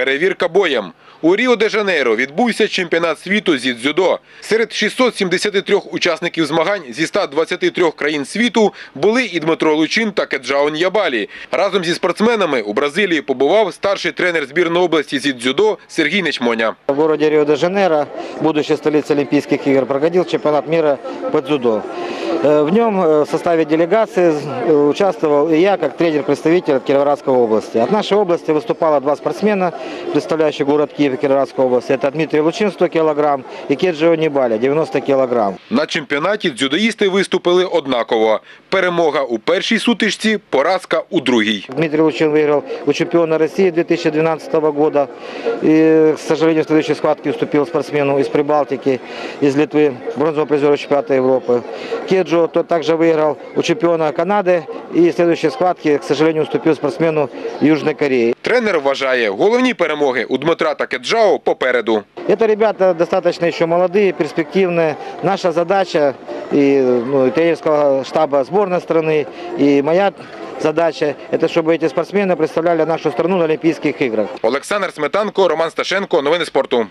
Перевірка боєм. У Ріо-де-Жанейро відбувся чемпіонат світу зі дзюдо. Серед 673 учасників змагань зі 123 країн світу були і Дмитро Лучин та Кеджао Ньябалі. Разом зі спортсменами у Бразилії побував старший тренер збірної області зі дзюдо Сергій Нечмоня. В городе Рио-де-Жанейро, будущая столица Олимпийских игр, проходил чемпионат мира по дзюдо. Э, В нем э, в составе делегации э, участвовал и я, как тренер-представитель от Кировоградской области. От нашей области выступало два спортсмена, представляющие город Киев и Кировоградскую область. Это Дмитрий Лучин 100 килограмм и Кеджио Нибаля 90 килограмм. На чемпіонаті дзюдоїсти виступили однаково. Перемога у першій сутичці, поразка у другій. Дмитрий Лучин выиграл у чемпиона России 2012 года. И, к сожалению, в следующей схватке уступил спортсмену из Прибалтики, из Литвы, бронзовому призеру чемпионата Европы. Кеджо тот также выиграл у чемпиона Канады. И в следующей схватке, к сожалению, уступил спортсмену Южной Кореи. Тренер вважає, головні перемоги у Дмитра та Кеджао попереду. Это ребята достаточно еще молодые, перспективные. Наша задача и, ну, и тренерского штаба сборной страны, и моя задача, это чтобы эти спортсмены представляли нашу страну на Олимпийских играх. Олександр Сметанко, Роман Сташенко. Новини спорту.